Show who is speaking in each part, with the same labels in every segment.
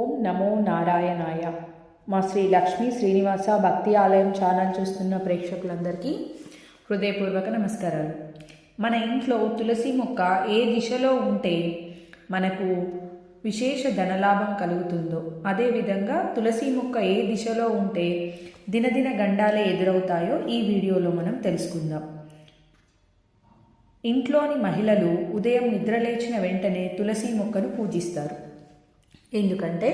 Speaker 1: ఓం నమో నారాయణాయ. మా శ్రీ లక్ష్మీ శ్రీనివాస భక్తి ఆలయం ఛానల్ చూస్తున్న ప్రేక్షకులందరికీ హృదయపూర్వక నమస్కారాలు. మన ఇంట్లో తులసి మొక్క ఏ దిశలో ఉంటే మనకు విశేష ధనలాభం కలుగుతుందో అదేవిధంగా తులసి మొక్క ఏ దిశలో ఉంటే దినదిన గండాలే ఎదురవుతాయో ఈ వీడియోలో మనం తెలుసుకుందాం. ఇంట్లోని మహిళలు ఉదయం నిద్రలేచిన వెంటనే తులసి మొక్కను పూజిస్తారు. ఎందుకంటే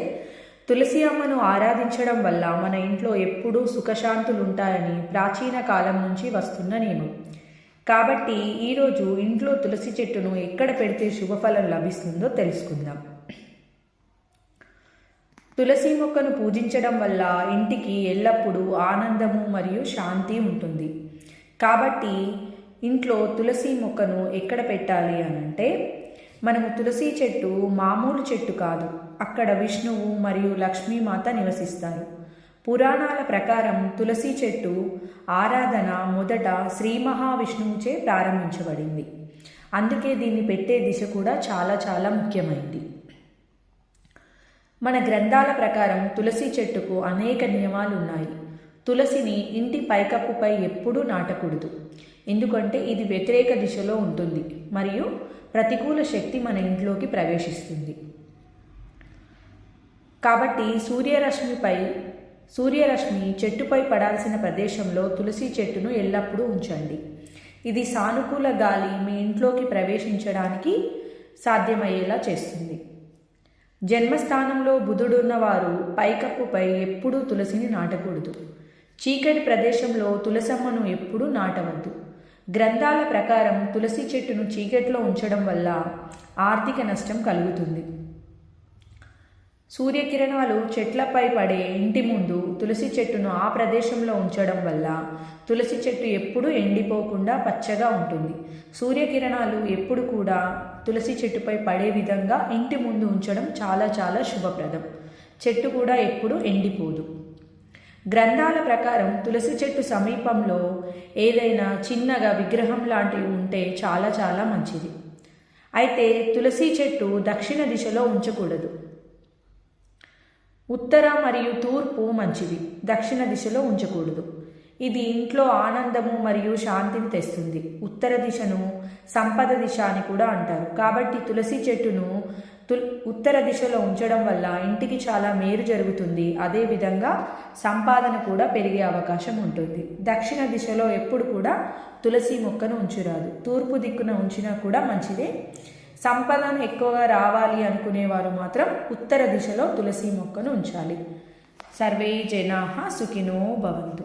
Speaker 1: తులసి అమ్మను ఆరాధించడం వల్ల మన ఇంట్లో ఎప్పుడూ సుఖశాంతులు ఉంటాయని ప్రాచీన కాలం నుంచి వస్తున్న నియమం కాబట్టి ఈరోజు ఇంట్లో తులసి చెట్టును ఎక్కడ పెడితే శుభఫలం లభిస్తుందో తెలుసుకుందాం. తులసి మొక్కను పూజించడం వల్ల ఇంటికి ఎల్లప్పుడూ ఆనందము మరియు శాంతి ఉంటుంది. కాబట్టి ఇంట్లో తులసి మొక్కను ఎక్కడ పెట్టాలి అని అంటే మనము తులసి చెట్టు మామూలు చెట్టు కాదు. అక్కడ విష్ణువు మరియు లక్ష్మీమాత నివసిస్తారు. పురాణాల ప్రకారం తులసి చెట్టు ఆరాధన మొదట శ్రీ మహావిష్ణువుచే ప్రారంభించబడింది. అందుకే దీన్ని పెట్టే దిశ కూడా చాలా చాలా ముఖ్యమైంది. మన గ్రంథాల ప్రకారం తులసి చెట్టుకు అనేక నియమాలు ఉన్నాయి తులసిని ఇంటి పైకప్పుపై ఎప్పుడూ నాటకూడదు. ఎందుకంటే ఇది వ్యతిరేక దిశలో ఉంటుంది. మరియు ప్రతికూల శక్తి మన ఇంట్లోకి ప్రవేశిస్తుంది. కాబట్టి సూర్యరశ్మిపై సూర్యరశ్మి చెట్టుపై పడాల్సిన ప్రదేశంలో తులసి చెట్టును ఎల్లప్పుడూ ఉంచండి. ఇది సానుకూల గాలి మీ ఇంట్లోకి ప్రవేశించడానికి సాధ్యమయ్యేలా చేస్తుంది. జన్మస్థానంలో బుధుడున్నవారు పైకప్పుపై ఎప్పుడూ తులసిని నాటకూడదు. చీకటి ప్రదేశంలో తులసమ్మను ఎప్పుడూ నాటవద్దు. గ్రంథాల ప్రకారం తులసి చెట్టును చీకట్లో ఉంచడం వల్ల ఆర్థిక నష్టం కలుగుతుంది. సూర్యకిరణాలు చెట్లపై పడే ఇంటి ముందు తులసి చెట్టును ఆ ప్రదేశంలో ఉంచడం వల్ల తులసి చెట్టు ఎప్పుడూ ఎండిపోకుండా పచ్చగా ఉంటుంది. సూర్యకిరణాలు ఎప్పుడు కూడా తులసి చెట్టుపై పడే విధంగా ఇంటి ముందు ఉంచడం చాలా చాలా శుభప్రదం. చెట్టు కూడా ఎప్పుడు ఎండిపోదు. గ్రంథాల ప్రకారం తులసి చెట్టు సమీపంలో ఏదైనా చిన్నగా విగ్రహం లాంటివి ఉంటే చాలా చాలా మంచిది. అయితే తులసి చెట్టు దక్షిణ దిశలో ఉంచకూడదు. ఉత్తర మరియు తూర్పు మంచిది. దక్షిణ దిశలో ఉంచకూడదు. ఇది ఇంట్లో ఆనందము మరియు శాంతిని తెస్తుంది. ఉత్తర దిశను సంపద దిశ అని కూడా అంటారు. కాబట్టి తులసి చెట్టును తుల్ ఉత్తర దిశలో ఉంచడం వల్ల ఇంటికి చాలా మేలు జరుగుతుంది. అదేవిధంగా సంపాదన కూడా పెరిగే అవకాశం ఉంటుంది. దక్షిణ దిశలో ఎప్పుడు కూడా తులసి మొక్కను ఉంచురాదు. తూర్పు దిక్కున ఉంచినా కూడా మంచిదే. సంపదను ఎక్కువగా రావాలి అనుకునేవారు మాత్రం ఉత్తర దిశలో తులసి మొక్కను ఉంచాలి. సర్వే జనా సుఖినో భవంతు.